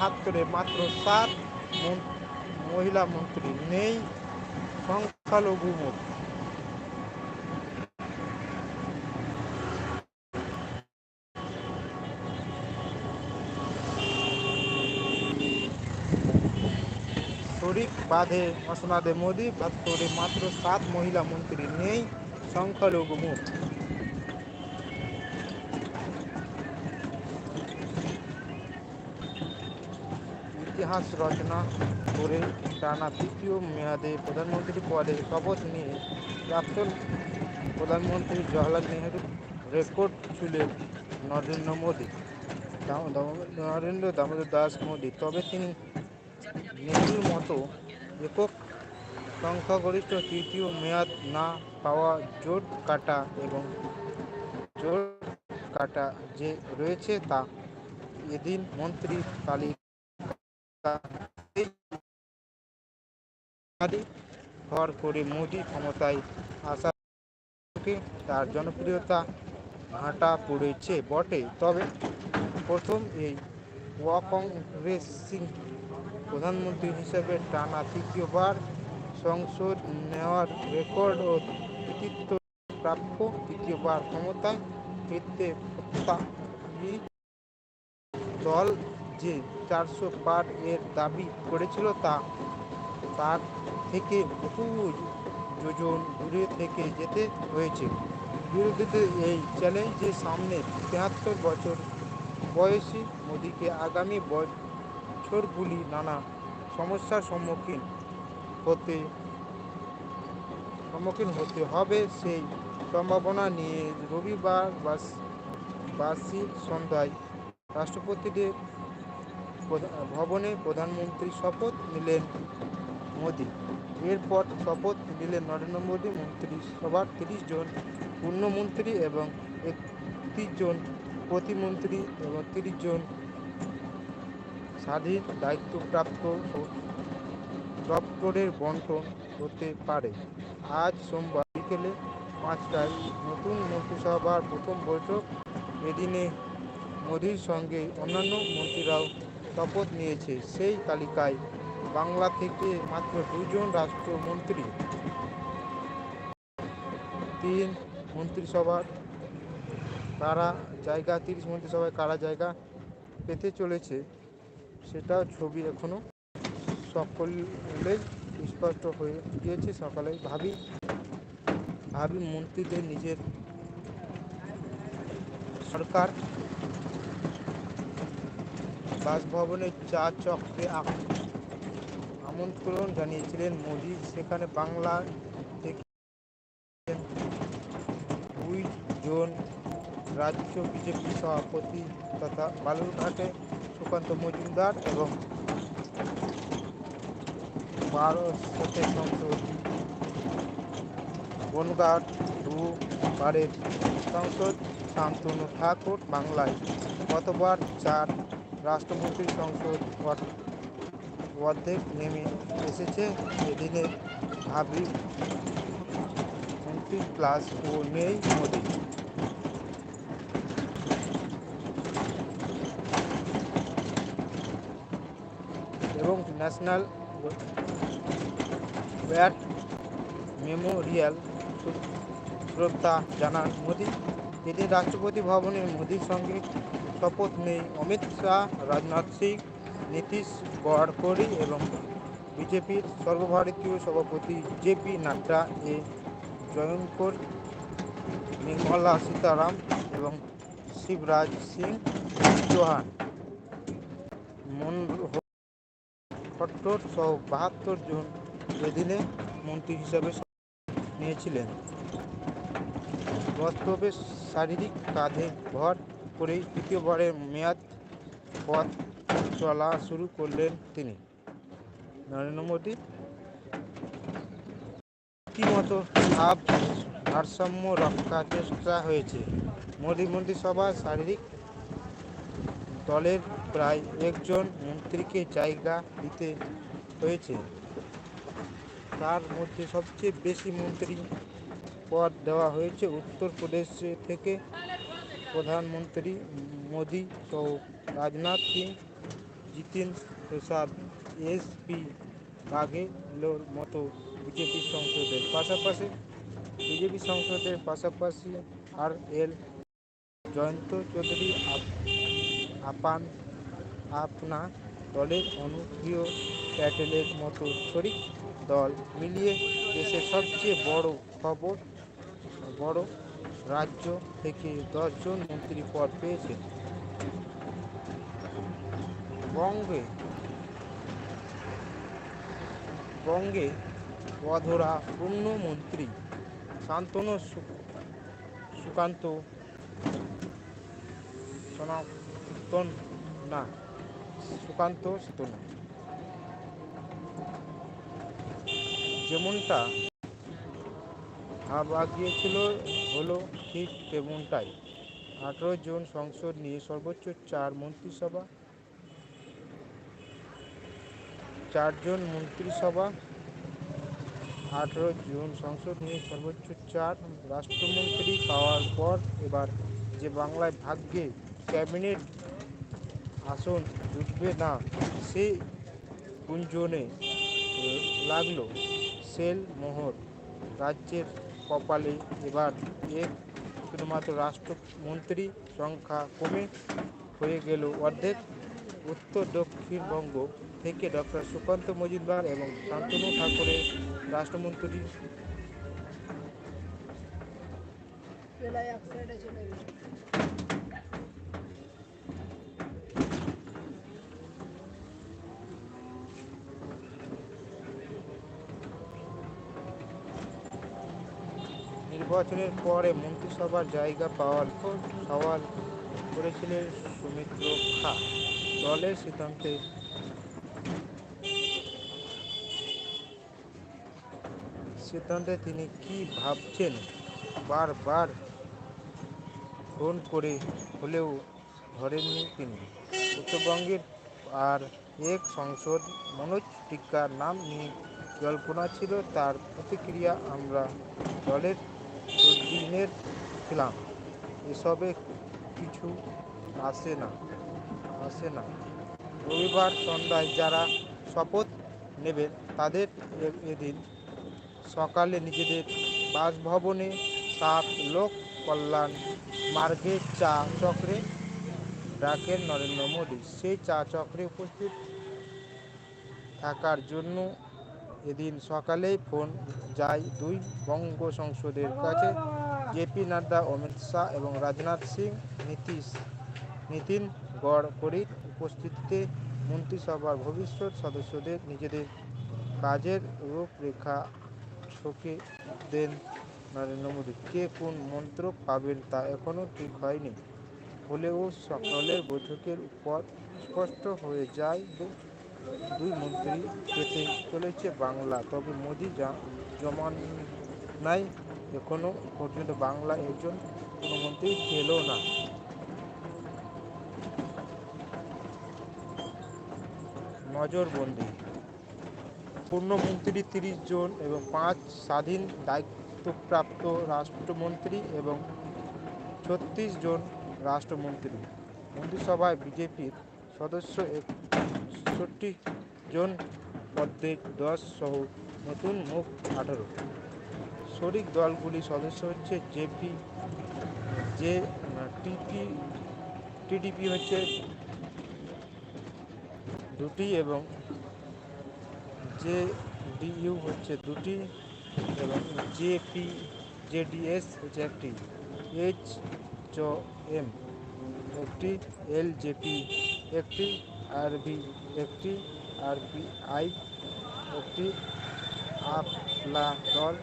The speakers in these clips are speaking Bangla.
বাহাত্তরে মাত্র সাত মহিলা মন্ত্রী নেই, সংখ্যালঘু মত। শরিক বাঁধে মসনাদে মোদী বাহাত্তরে মাত্র সাত মহিলা মন্ত্রী নেই, সংখ্যালঘু মুখ ইতিহাস রচনা করে টানা তৃতীয় মেয়াদে প্রধানমন্ত্রী পদে শপথ নিয়ে প্রাক্তন প্রধানমন্ত্রী জওয়াহরলাল নেহরু রেকর্ড ছুলেন নরেন্দ্র মোদী নরেন্দ্র দামোদর দাস মোদী। তবে তিনি নেহরুর মতো একক সংখ্যাগরিষ্ঠ তৃতীয় মেয়াদ না পাওয়া জোট কাটা এবং জোট কাটা যে রয়েছে তা এদিন মন্ত্রী তালিকা ভর করে মোদি ক্ষমতায় আসা তার জনপ্রিয়তা ভাটা পড়েছে বটে। তবে প্রথম এই অকংগ্রেসিং প্রধানমন্ত্রী হিসেবে টানা তৃতীয়বার সংসদ নেওয়ার রেকর্ড ও কৃতিত্ব প্রাপ্য তৃতীয়বার ক্ষমতায় ফিরতে দল যে চারশো পার এর দাবি করেছিল তা, তার থেকে বহু যোজন দূরে থেকে যেতে হয়েছে। বিরোধীদের এই চ্যালেঞ্জের সামনে তেহাত্তর বছর বয়সী মোদীকে আগামী বছরগুলি নানা সমস্যার সম্মুখীন হতে সম্মুখীন হতে হবে সেই সম্ভাবনা নিয়ে রবিবার বাস- বাসী সন্ধ্যায় রাষ্ট্রপতিদের ভবনে প্রধানমন্ত্রী শপথ নিলেন মোদী। এরপর শপথ নিলেন নরেন্দ্র মোদী, মন্ত্রী মন্ত্রিসভার তিরিশ জন পূর্ণমন্ত্রী এবং একত্রিশ জন প্রতিমন্ত্রী এবং তিরিশ জন স্বাধীন দায়িত্বপ্রাপ্ত দপ্তরের বন্টন হতে পারে। আজ সোমবার বিকেলে পাঁচটায় নতুন মন্ত্রিসভার প্রথম বৈঠক। এদিনে মোদির সঙ্গে অন্যান্য মন্ত্রীরাও শপথ নিয়েছে। সেই তালিকায় বাংলা থেকে মাত্র দুজন রাষ্ট্রমন্ত্রী। তিন মন্ত্রিসভার কারা জায়গা, তিরিশ মন্ত্রিসভায় কারা জায়গা পেতে চলেছে সেটা ছবি এখনও সকলেই স্পষ্ট হয়ে গিয়েছে সকালে ভাবি ভাবি মন্ত্রীদের নিজের সরকার বাসভবনে চা চক্রে আমন্ত্রণ জানিয়েছিলেন মোদী। সেখানে বাংলা দুই জন, রাজ্য বিজেপি সভাপতি তথা বালুরঘাটে সুকান্ত মজুমদার এবং বারোশোতে সংসদ বনগাঁ দু বারের সংসদ শান্তনু ঠাকুর বাংলায় গতবার চার রাষ্ট্রমন্ত্রী সংসদ অর- অর্ধেক নেমে এসেছে। এদিনে ভাবি, মন্ত্রী ক্লাস ও নেই মোদী। এবং ন্যাশনাল ওয়ার মেমোরিয়াল শ্রদ্ধা জানান মোদী। এদিন রাষ্ট্রপতি ভবনে মোদীর সঙ্গে শপথ নেই। অমিত শাহ, রাজনাথ সিং, নীতিশ গডকরি এবং বিজেপির সর্বভারতীয় সভাপতি জেপি নাড্ডা, এ জয়ঙ্কর নির্মলা সীতারাম এবং শিবরাজ সিং চৌহান। মনমোহন খট্টর সহ বাহাত্তর জন এদিনে মন্ত্রী হিসাবে নিয়েছিলেন। বাস্তবে শারীরিক কাঁধে ভর করেই তৃতীয়বারের মেয়াদ পথ চলা শুরু করলেন তিনি। নরেন্দ্র মোদী, রীতিমতো ভাব ভারসাম্য রক্ষার চেষ্টা হয়েছে। মোদী মন্ত্রিসভায় শারীরিক দলের প্রায় একজন মন্ত্রীকে জায়গা দিতে হয়েছে। তার মধ্যে সবচেয়ে বেশি মন্ত্রী পদ দেওয়া হয়েছে। উত্তরপ্রদেশ থেকে প্রধানমন্ত্রী মোদী সহ রাজনাথ সিং, জিতিন প্রসাদ, এস পি বাঘেলোর মতো বিজেপি সংসদের পাশাপাশি বিজেপি সংসদের পাশাপাশি আর এল জয়ন্ত চৌধুরী আপ- আপান, আপনা দলের অনুপ্রিয় প্যাটেলের মতো শরিক দল মিলিয়ে দেশের সবচেয়ে বড় খবর বড় রাজ্য থেকে দশজন মন্ত্রী পদ পেয়েছেন। বঙ্গে বঙ্গে অধরা পূর্ণমন্ত্রী শান্তনু সু- সুকান্ত সনাতন না, সুকান্ত যেমনটা ভাব আগিয়েছিল হলো ঠিক তেমনটাই। আঠেরো জন সংসদ নিয়ে সর্বোচ্চ চার মন্ত্রিসভা। চারজন মন্ত্রিসভা। আঠেরো জন সংসদ নিয়ে সর্বোচ্চ চার রাষ্ট্রমন্ত্রী পাওয়ার পর এবার যে বাংলায় ভাগ্যে ক্যাবিনেট আসন জুটবে না, সে গুঞ্জনে লাগল সেল মোহর রাজ্যের কপালে এবার এর শুধুমাত্র রাষ্ট্রমন্ত্রী সংখ্যা কমে হয়ে গেল অর্ধেক। উত্তর দক্ষিণবঙ্গ থেকে ডক্টর সুকান্ত মজুমদার এবং শান্তনু ঠাকুরের রাষ্ট্রমন্ত্রী। চলে এক সাইডে চলে গেছে নির্বাচনের পরে মন্ত্রিসভার জায়গা পাওয়ার সওয়াল করেছিলেন সুমিত্র খা। দলের সিদ্ধান্তে সিদ্ধান্তে তিনি কি ভাবছেন? বারবার ফোন করে হলেও ধরেননি তিনি। উত্তরবঙ্গের আর এক সংসদ মনোজ টিক্কার নাম নিয়ে জল্পনা ছিল, তার প্রতিক্রিয়া আমরা দলের দিনের ছিলাম এসবে কিছু আসে না আসে না। রবিবার সন্ধ্যায় যারা শপথ নেবেন তাদের এদিন সকালে নিজেদের বাসভবনে সাত লোক কল্যাণ মার্গের চা চক্রে ডাকেন নরেন্দ্র মোদী। সেই চা চক্রে উপস্থিত থাকার জন্য এদিন সকালেই ফোন যায় দুই বঙ্গ সংসদের কাছে। জেপি নাড্ডা, অমিত শাহ এবং রাজনাথ সিং, নীতিশ, নীতিন গড়করির উপস্থিতিতে মন্ত্রিসভার ভবিষ্যৎ সদস্যদের নিজেদের কাজের রূপরেখা ছকে দেন নরেন্দ্র মোদী। কে কোন মন্ত্রক পাবেন তা এখনও ঠিক হয়নি। হলেও সকলের বৈঠকের পর স্পষ্ট হয়ে যায় দুই মন্ত্রী পেতে চলেছে বাংলা। তবে মোদি যা জমান নাই, এখনও পর্যন্ত বাংলা একজন কোনো মন্ত্রী পেল না। নজরবন্দি। পূর্ণমন্ত্রী তিরিশ জন এবং পাঁচ স্বাধীন দায়িত্বপ্রাপ্ত রাষ্ট্রমন্ত্রী এবং ছত্রিশ জন রাষ্ট্রমন্ত্রী। মন্ত্রিসভায় বিজেপির সদস্য একষট্টি জন পদে দশ সহ নতুন মুখ আঠারো। শরিক দলগুলির সদস্য হচ্ছে জেপি যে টিপি, টিডিপি হচ্ছে দুটি এবং যে ডিইউ হচ্ছে দুটি এবং জেপি, জেডিএস হচ্ছে একটি। এইচ চ এম একটি, এল এলজেপি একটি, আর আরবি একটি আরবিআই, একটি দল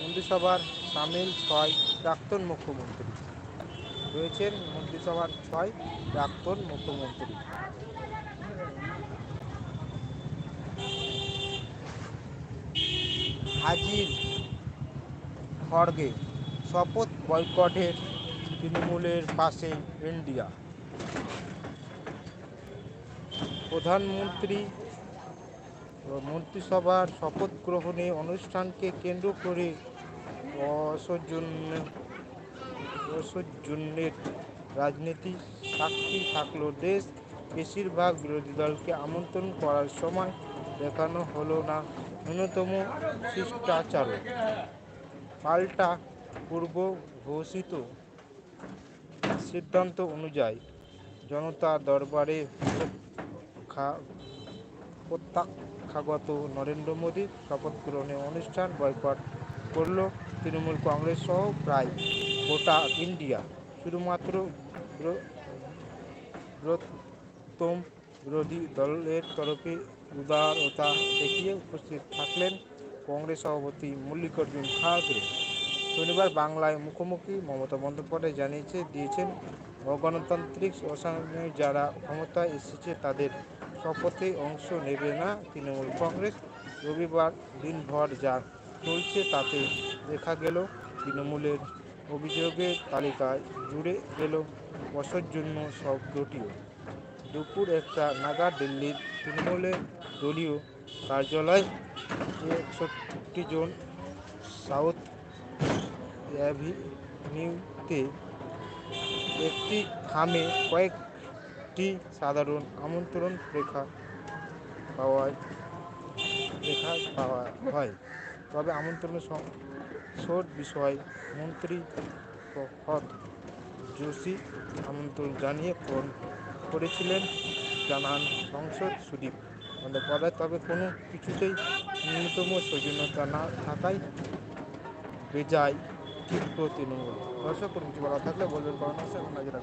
মন্ত্রিসভার সামিল ছয় প্রাক্তন মুখ্যমন্ত্রী। রয়েছেন মন্ত্রিসভার ছয় প্রাক্তন মুখ্যমন্ত্রী। হাজির খড়গে শপথ বয়কটের তৃণমূলের পাশে ইন্ডিয়া প্রধানমন্ত্রী মন্ত্রিসভার শপথ গ্রহণে অনুষ্ঠানকে কেন্দ্র করে অসৌজন্য অসৌজন্যের রাজনীতি সাক্ষী থাকল দেশ। বেশিরভাগ বিরোধী দলকে আমন্ত্রণ করার সময় দেখানো হলো না। ন্যূনতম শিষ্টাচার পাল্টা পূর্ব ঘোষিত সিদ্ধান্ত অনুযায়ী জনতা দরবারে প্রত্যাখ্যাগত নরেন্দ্র মোদীর শপথ গ্রহণের অনুষ্ঠান বয়কট করল তৃণমূল কংগ্রেস সহ প্রায় গোটা ইন্ডিয়া। শুধুমাত্র বৃহত্তম বিরোধী দলের তরফে উদারতা দেখিয়ে উপস্থিত থাকলেন কংগ্রেস সভাপতি মল্লিকার্জুন খাড়গে শনিবার বাংলায় মুখোমুখি মমতা বন্দ্যোপাধ্যায় জানিয়েছে, দিয়েছেন অগণতান্ত্রিক অসামনে যারা ক্ষমতায় এসেছে তাদের শপথে অংশ নেবে না তৃণমূল কংগ্রেস। রবিবার দিনভর যা চলছে তাতে দেখা গেল, তৃণমূলের অভিযোগের তালিকায় জুড়ে গেল বছর জন্য শব্দটিও দুপুর একটা নাগাদ দিল্লির তৃণমূলের দলীয় কার্যালয় একষট্টি জন সাউথ অ্যাভিনিউতে একটি খামে কয়েকটি সাধারণ আমন্ত্রণ রেখা পাওয়ায়, রেখা পাওয়া হয়। তবে আমন্ত্রণের সংসদ বিষয় মন্ত্রী প্রহ্লাদ যোশী আমন্ত্রণ জানিয়ে ফোন করেছিলেন। জানান, সংসদ সুদীপ বন্দ্যোপাধ্যায়। তবে কোনো কিছুতেই ন্যূনতম সৌজন্যতা না থাকায় বেজায় তীব্র তৃণমূল। দর্শক কিছু বলা থাকলে বলবেন এবং নজর